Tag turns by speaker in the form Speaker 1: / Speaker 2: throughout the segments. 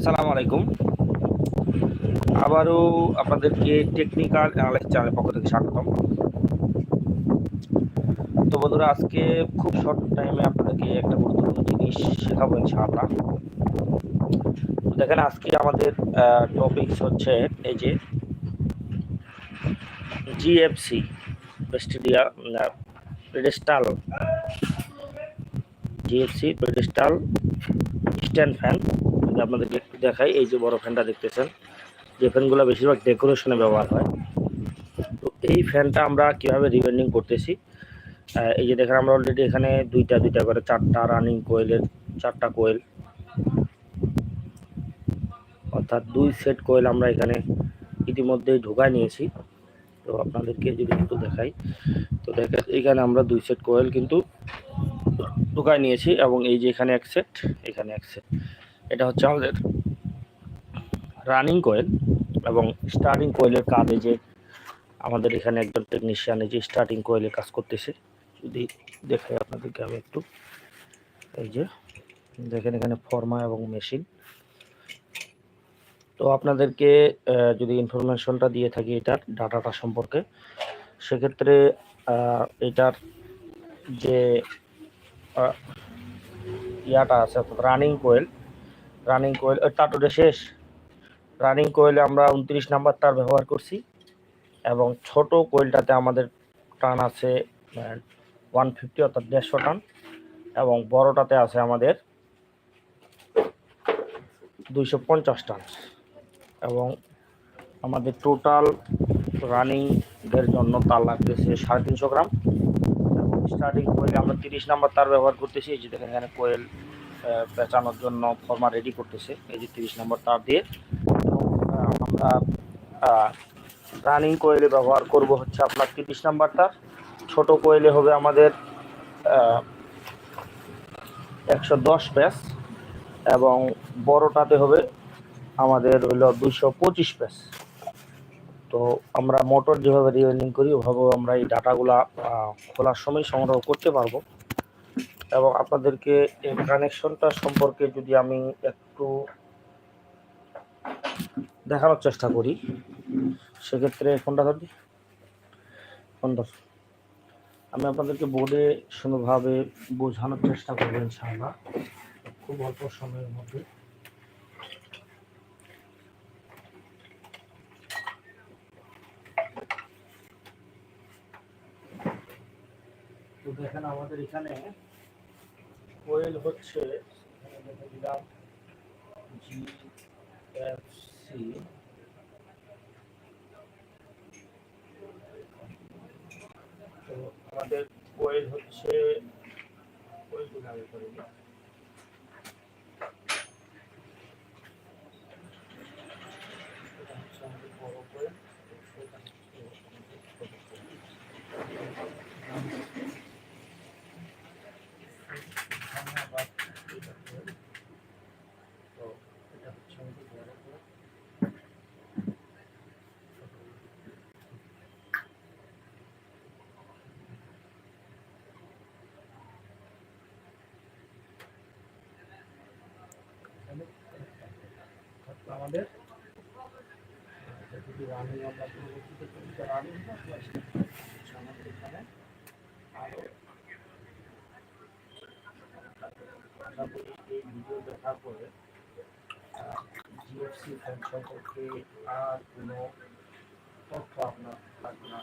Speaker 1: আসসালামু আলাইকুম। আবারও আপনাদেরকে টেকনিক্যাল অ্যানালাইস চ্যানেলের পক্ষ থেকে স্বাগতম। তো বন্ধুরা, আজকে খুব শর্ট টাইমে আপনাদেরকে একটা গুরুত্বপূর্ণ জিনিস শেখাবো ইনশাআল্লাহ। তো দেখেন, আজকে আমাদের টপিকস হচ্ছে এই যে GFC প্রেস্টিডিয়া pedestal GFC pedestal stand fan আপনাদেরকে একটু দেখাই, এই যে বড় ফ্যানটা দেখতেছেন, যে ফ্যানগুলো বেশিরভাগ ডেকোরেশনে ব্যবহার হয়। তো এই ফ্যানটা আমরা কীভাবে রিবেন্ডিং করতেছি এই যে দেখেন, আমরা অলরেডি এখানে দুইটা দুইটা করে চারটা রানিং কোয়েলের চারটা কোয়েল অর্থাৎ দুই সেট কোয়েল আমরা এখানে ইতিমধ্যেই ঢোকায় নিয়েছি। তো আপনাদেরকে যদি একটু দেখাই, তো দেখেন এখানে আমরা দুই সেট কোয়েল কিন্তু ঢোকায় নিয়েছি, এবং এই যে এখানে এক সেট এখানে এক সেট এটা হচ্ছে আমাদের রানিং কোয়েল এবং স্টার্টিং কোয়েলের কাজে যে আমাদের এখানে একজন টেকনিশিয়ান যে স্টার্টিং কোয়েলের কাজ করতেছে, যদি দেখাই আপনাদেরকে আমি একটু। এই যে, দেখেন এখানে ফর্মা এবং মেশিন তো আপনাদেরকে যদি ইনফরমেশনটা দিয়ে থাকি এটার ডাটাটা সম্পর্কে, সেক্ষেত্রে এটার যে ইয়াটা আছে অর্থাৎ রানিং কোয়েল রানিং কোয়েল টাটুটা শেষ। রানিং কোয়েলে আমরা উনত্রিশ নাম্বার তার ব্যবহার করছি। এবং ছোট কোয়েলটাতে আমাদের টান আছে ওয়ান ফিফটি অর্থাৎ দেড়শো টান। এবং বড়টাতে আছে আমাদের দুইশো পঞ্চাশ টান। এবং আমাদের টোটাল রানিংয়ের জন্য তার লাগতেছে সাড়ে তিনশো গ্রাম। এবং স্টার্টিং কোয়েলে আমরা তিরিশ নাম্বার তার ব্যবহার করতেছি। এই যে দেখেন এখানে কোয়েল পেঁচানোর জন্য ফর্মা রেডি করতেছে। এই যে তিরিশ নম্বর তার দিয়ে। আমরা রানিং কোয়েলে ব্যবহার করব হচ্ছে আপনার তিরিশ নাম্বার তার ছোট কোয়েলে হবে আমাদের একশো দশ প্যাস এবং বড়টাতে হবে আমাদের হইল দুইশো পঁচিশ প্যাস তো আমরা মোটর যেভাবে রিওয়েন্ডিং করি ওভাবে আমরা এই ডাটাগুলা খোলার সময় সংগ্রহ করতে পারব। এবং আপনাদেরকে এই কানেকশনটা সম্পর্কে যদি আমি একটু দেখানোর চেষ্টা করি, সেক্ষেত্রে ফোনটা ধর আমি আপনাদেরকে বোর্ডে সুন্দরভাবে বোঝানোর চেষ্টা করব ইনশাআল্লাহ, খুব অল্প সময়ের মধ্যে। দেখেন আমাদের এখানে কোয়েল হচ্ছে দিলাম জি এফ সি তো আমাদের কোয়েল হচ্ছে কোয়েলগুলো আগে করে দিই। এটা হচ্ছে আমাদের বড় কোয়েল, এটা হচ্ছে আমাদের ছোট কোয়েল। ধন্যবাদ এটা কোয়েল। তো এটা হচ্ছে আমাদের বড় কোয়েল। এখানে থাকল আমাদের। যদি রানিং আমরা এখানে আরও আশা করি এই ভিডিও দেখার পরে আর কোনো তথ্য আপনার থাকবে না।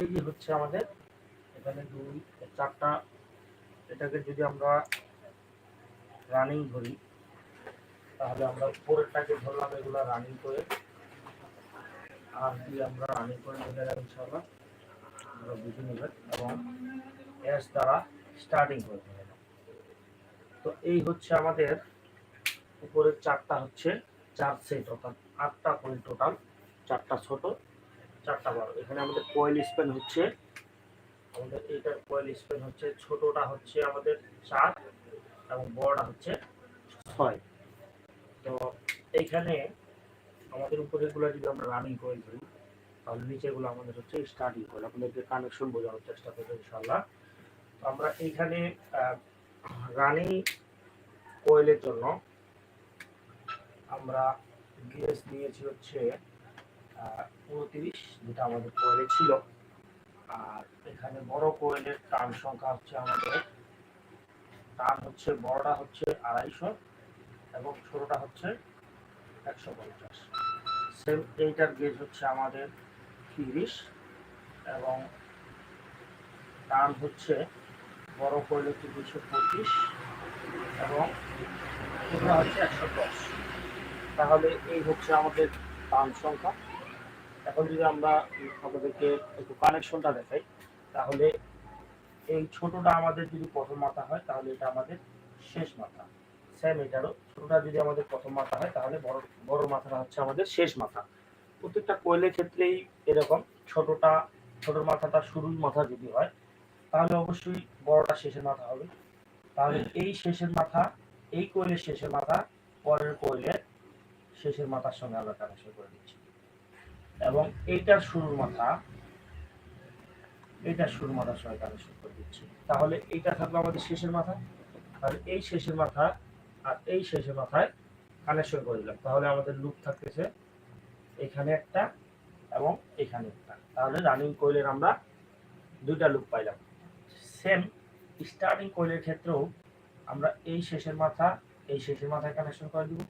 Speaker 1: এই হচ্ছে আমাদের এখানে দুই, চারটা। এটাকে যদি আমরা রানিং ধরি, তাহলে আমরা উপরেরটাকে ধরলাম, এগুলো রানিং করে। আর যদি আমরা রানিং করে নিয়ে গেলাম ইনশাআল্লাহ, আমরা বুঝে নেবেন এবং এস দ্বারা স্টার্টিং করে নেবেন তো এই হচ্ছে আমাদের উপরের চারটা হচ্ছে চার সেট, অর্থাৎ আটটা করে টোটাল চারটা ছোট। চারটা বড়। এখানে আমাদের কোয়েল স্প্যান হচ্ছে। আমাদের এইটার কয়েল স্প্যান হচ্ছে ছোটটা হচ্ছে আমাদের চার এবং বড়টা হচ্ছে ছয়। তো এইখানে আমাদের উপরেগুলো যদি আমরা রানিং কয়েল ধরি তাহলে নিচেগুলো আমাদের হচ্ছে স্টার্টিং কয়েল আপনাদেরকে কানেকশন বোঝানোর চেষ্টা করব ইনশাল্লাহ তো আমরা এইখানে রানিং কোয়েলের জন্য আমরা গেস নিয়েছি হচ্ছে উনত্রিশ, যেটা আমাদের কোয়েলে ছিল। আর এখানে বড় কোয়েলের টান সংখ্যা হচ্ছে আমাদের, টান হচ্ছে, বড়টা হচ্ছে আড়াইশো এবং ছোটটা হচ্ছে একশো পঞ্চাশ। সেম এইটার গেজ হচ্ছে আমাদের তিরিশ এবং টান হচ্ছে বড় কোয়েল দুশো পঁচিশ এবং ছোটটা হচ্ছে একশো দশ। তাহলে এই হচ্ছে আমাদের টান সংখ্যা। এখন যদি আমরা আপনাদেরকে একটু কানেকশনটা দেখাই, তাহলে এই ছোটটা আমাদের যদি প্রথম মাথা হয়, তাহলে এটা আমাদের শেষ মাথা। সেম এটারও। ছোটটা যদি আমাদের প্রথম মাথা হয়, তাহলে বড় বড় মাথাটা হচ্ছে আমাদের শেষ মাথা। প্রত্যেকটা কোয়েলের ক্ষেত্রেই এরকম ছোটটা, ছোট মাথাটা শুরুর মাথা যদি হয়, তাহলে অবশ্যই বড়টা শেষের মাথা হবে। তাহলে এই শেষের মাথা, এই কোয়েলের শেষের মাথা, পরের কোয়েলের শেষের মাথার সঙ্গে আমরা কানেকশন করে দিচ্ছি এবং এইটার শুরুর মাথা এইটার শুরুর মাথার সঙ্গে কানেকশন করে দিচ্ছি। তাহলে এইটা থাকল আমাদের শেষের মাথা। তাহলে এই শেষের মাথা আর এই শেষের মাথায় কানেকশন করে দিলাম। তাহলে আমাদের লুপ থাকতেছে এখানে একটা এবং এখানে একটা। তাহলে রানিং কোয়েলের আমরা দুইটা লুপ পাইলাম। সেম স্টার্টিং কোয়েলের ক্ষেত্রেও আমরা এই শেষের মাথা, এই শেষের মাথায় কানেকশন করে দিব।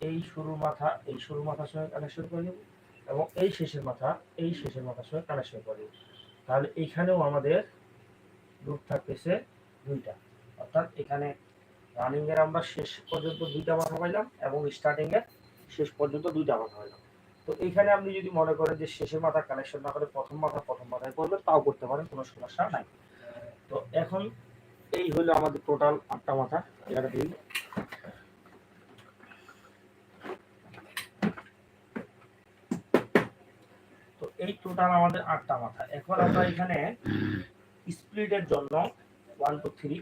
Speaker 1: এই শুরুর মাথা, এই শুরুর মাথার সঙ্গে কানেকশন করে দেব। এবং এই শেষের মাথা, এই শেষের মাথার সঙ্গে কানেকশন করে। তাহলে এখানেও আমাদের লুপ থাকতেছে দুইটা। অর্থাৎ এখানে রানিং এর আমরা শেষ পর্যন্ত দুইটা মাথা পাইলাম এবং স্টার্টিং এর শেষ পর্যন্ত দুইটা মাথা পাইলাম। তো এখানে আপনি যদি মনে করেন যে শেষের মাথা কানেকশন না করে প্রথম মাথা, প্রথম মাথায় করবেন, তাও করতে পারেন, কোনো সমস্যা নাই। তো এখন এই হলো আমাদের টোটাল আটটা মাথা এটা দিই এই টোটাল আমাদের আটটা মাথা। এখন আমরা এখানে স্প্লিটের জন্য ওয়ান টু থ্রি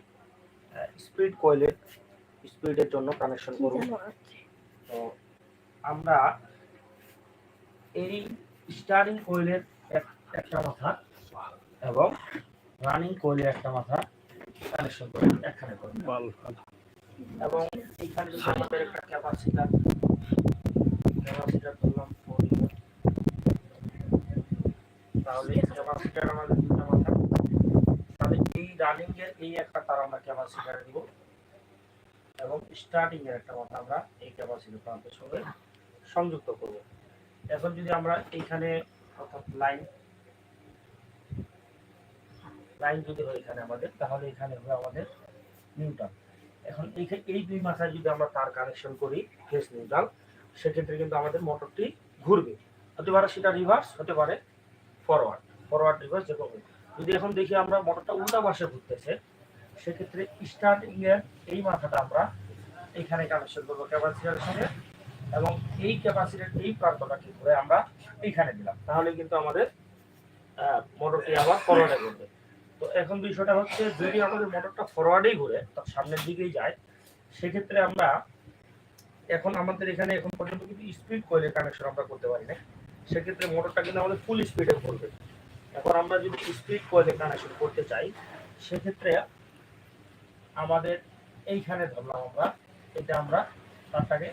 Speaker 1: স্প্লিট কয়েলের স্প্লিটের জন্য কানেকশন করব তো আমরা এই স্টার্টিং কয়েলের একটা মাথা এবং রানিং কয়েলের একটা মাথা কানেকশন করে এখানে করব এবং এখানে যদি আমাদের একটা ক্যাপাসিটার ক্যাপাসিটার ধরলাম তাহলে তাহলে এই রানিং এর এই একটা তার আমরা দিব এবং স্টার্টিং এর একটা আমরা এই প্রান্তের সঙ্গে সংযুক্ত করব। এখন যদি আমরা এইখানে অর্থাৎ লাইন লাইন যদি হয় এখানে আমাদের, তাহলে এখানে হবে আমাদের নিউটন এখন এই দুই মাথায় যদি আমরা তার কানেকশন করি ফেস নিউট্রাল সেক্ষেত্রে কিন্তু আমাদের মোটরটি ঘুরবে। হতে পারে সেটা রিভার্স হতে পারে ফরওয়ার্ড ফরওয়ার্ড রিভার্স যে যদি এখন দেখি আমরা মোটরটা উল্টা পাশে ঘুরতেছে, সেক্ষেত্রে স্টার্টিং এর এই মাথাটা আমরা এখানে কানেকশন করব ক্যাপাসিটারের সঙ্গে এবং এই ক্যাপাসিটির এই প্রান্তটা কি করে আমরা এইখানে দিলাম। তাহলে কিন্তু আমাদের মোটরটি আবার ফরওয়ার্ডে ঘুরবে। তো এখন বিষয়টা হচ্ছে, যদি আমাদের মোটরটা ফরওয়ার্ডেই ঘুরে তার সামনের দিকেই যায়, সেক্ষেত্রে আমরা এখন আমাদের এখানে এখন পর্যন্ত কিন্তু স্পিড কয়েলের কানেকশন আমরা করতে পারি না সেক্ষেত্রে মোটরটা কিন্তু আমাদের ফুল স্পিডে ঘুরবে এখন আমরা যদি স্পিড কয়েলের কানেকশন করতে চাই, সেক্ষেত্রে আমাদের এইখানে ধরলাম আমরা, এটা আমরা তারটাকে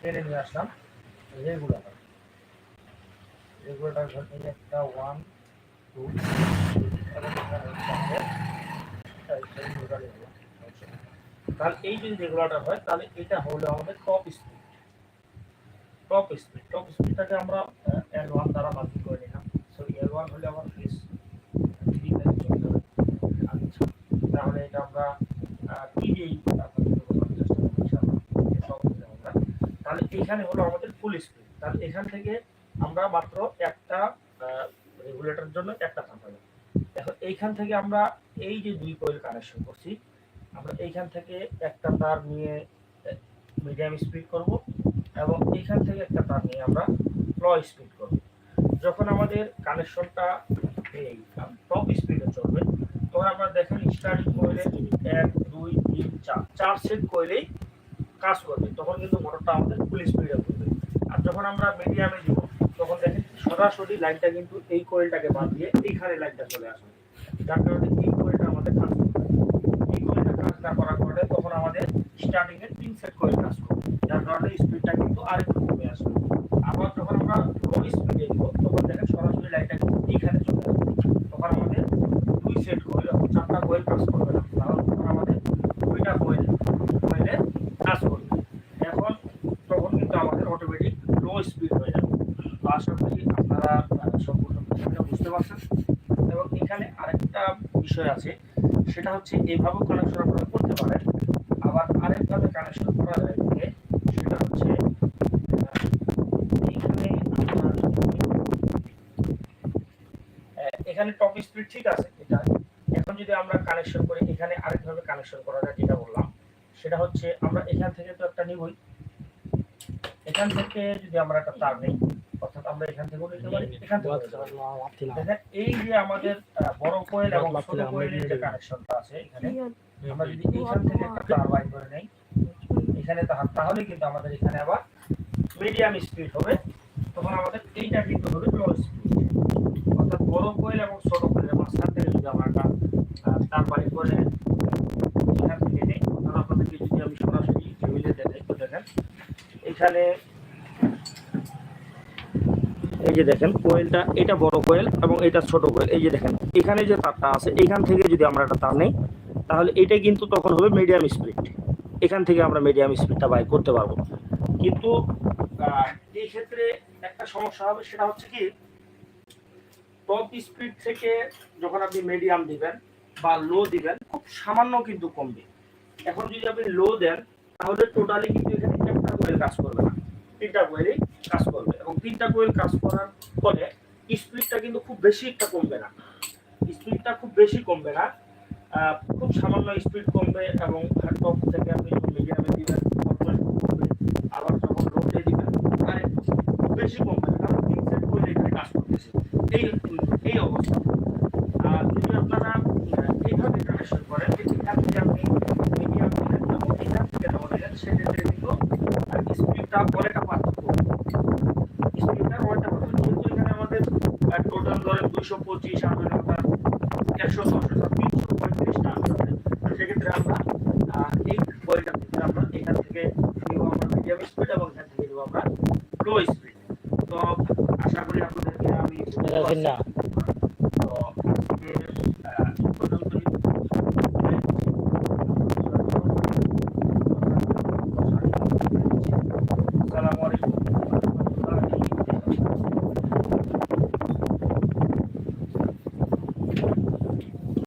Speaker 1: টেনে নিয়ে আসলাম রেগুলেটর রেগুলেটর এই একটা ওয়ান টু তাহলে এই যদি রেগুলার হয় তাহলে এটা হলো আমাদের top speed top speed top স্পিডটাকে আমরা এল ওয়ান দ্বারা মার্কিং করে নিলাম। সো এল ওয়ান হলে আমার ফিস থ্রি চলতে হবে। আচ্ছা তাহলে এটা আমরা টি দিয়েই তাহলে এখানে হলো আমাদের ফুল স্পিড তাহলে এখান থেকে আমরা মাত্র একটা রেগুলেটরের জন্য একটা পাবো এখন এইখান থেকে আমরা এই যে দুই কয়েল কানেকশন করছি, আমরা এইখান থেকে একটা তার নিয়ে মিডিয়াম স্পিড করব। এবং এখান থেকে একটা তার নিয়ে আমরা লো স্পিড করব। যখন আমাদের কানেকশনটা এই টপ স্পিডে চলবে, তখন আপনারা দেখেন স্টার্টিং কয়েলে এক, দুই, তিন, চার। চার সেট কয়েলেই কাজ করবে, তখন কিন্তু মোটরটা আমাদের ফুল স্পিডে করবে। আর যখন আমরা মিডিয়ামে দিব, তখন দেখেন সরাসরি লাইনটা কিন্তু এই কয়েলটাকে বাদ দিয়ে এইখানে লাইনটা চলে আসবে। যার কারণে এই কয়েলটা আমাদের না করার কারণে তখন আমাদের স্টার্টিং এর তিন সেট করে কাজ করবে। যার কারণে স্পিডটা কিন্তু আরেকটু কমে আসবে। আবার যখন আমরা লো স্পিডে দিব তখন দেখেন সরাসরি লাইটটা কিন্তু এইখানে চলে আসবে। তখন আমাদের দুই সেট এবং চারটা কয়েল কাজ করবে না। তাহলে তখন আমাদের দুইটা কয়েল কয়েলে কাজ করবে। এখন তখন কিন্তু আমাদের অটোমেটিক লো স্পিড হয়ে যাবে। আশা করি আপনারা সম্পূর্ণ বুঝতে পারছেন। এবং এখানে আরেকটা বিষয় আছে সেটা হচ্ছে এইভাবেও কানেকশন আপনারা করতে পারেন। আবার আরেকভাবে কানেকশন করা যায় সেটা হচ্ছে, এখানে টপ স্পিড ঠিক আছে, এটা। এখন যদি আমরা কানেকশন করি, এখানে আরেকভাবে কানেকশন করা যায়, যেটা বললাম, সেটা হচ্ছে আমরা এখান থেকে তো একটা নিবই। এখান থেকে যদি আমরা একটা তার নেই আমরা এখান থেকেও নিতে পারি এখান থেকেও নিতে পারি। দেখেন এই যে আমাদের বড় কোয়েল এবং ছোট কোয়েলের যে কানেকশনটা আছে এখানে আমরা যদি এইখান থেকে একটা তার বাইর করে নেই এখানে তাহা- তাহলে কিন্তু আমাদের এখানে আবার মিডিয়াম স্পিড হবে। তখন আমাদের এইটা কিন্তু হবে লো স্পিড অর্থাৎ বড় কোয়েল এবং ছোট কোয়েলের মাঝখান থেকে যদি আমরা একটা বাইর করে এখান থেকে নেই তাহলে আপনাদেরকে যদি আমি সরাসরি টেবিলে দেখাই তো দেখেন। এখানে যে দেখেন, কোয়েলটা এটা বড় কোয়েল এবং এটা ছোট কোয়েল। এই যে দেখেন, এখানে যে তারটা আছে, এখান থেকে যদি আমরা একটা তার নেই, তাহলে এটা কিন্তু তখন হবে মিডিয়াম স্পিড এখান থেকে আমরা মিডিয়াম স্পিডটা বাই করতে পারব। কিন্তু এই ক্ষেত্রে একটা সমস্যা হবে, সেটা হচ্ছে কি টপ স্পিড থেকে যখন আপনি মিডিয়াম দিবেন বা লো দিবেন, খুব সামান্য কিন্তু কমবে। এখন যদি আপনি লো দেন, তাহলে টোটালি কিন্তু এখানে একটা কোয়েল কাজ করবে না। তিনটা কোয়েলই কাজ করবে এবং তিনটা কোয়েল কাজ করার ফলে স্পিডটা কিন্তু খুব বেশি একটা কমবে না। স্পিডটা খুব বেশি কমবে না। খুব সামান্য স্পিড কমবে এবং টপ থেকে আপনি মিডিয়ামে দিবেন কমবে আবার যখন রোডে দিবেন খুব বেশি কমবে না, কারণ তিন সেট কোয়েল এখানে কাজ করতেছে। এই অবস্থা আর যদি আপনারা আহ, এইভাবে কানেকশন করেন যে এখান থেকে আপনি মিডিয়াম দিলেন এবং এখান থেকে যখন দিলেন সেক্ষেত্রে কিন্তু স্পিডটা অনেকটা পার্থক্য স্পিডটা অনেকটা পার্থক্য যেহেতু এখানে আমাদের টোটাল ধরেন দুশো পঁচিশ আবেদনটা একশো ছশো তিনশো পঁয়ত্রিশটা আবেদন সেক্ষেত্রে আমরা আহ, এই বইটা থেকে আমরা এখান থেকে নিব আমরা মিডিয়াম স্পিড এবং এখান থেকে নিব আমরা লো স্পিড তো আশা করি আপনাদেরকে আমি।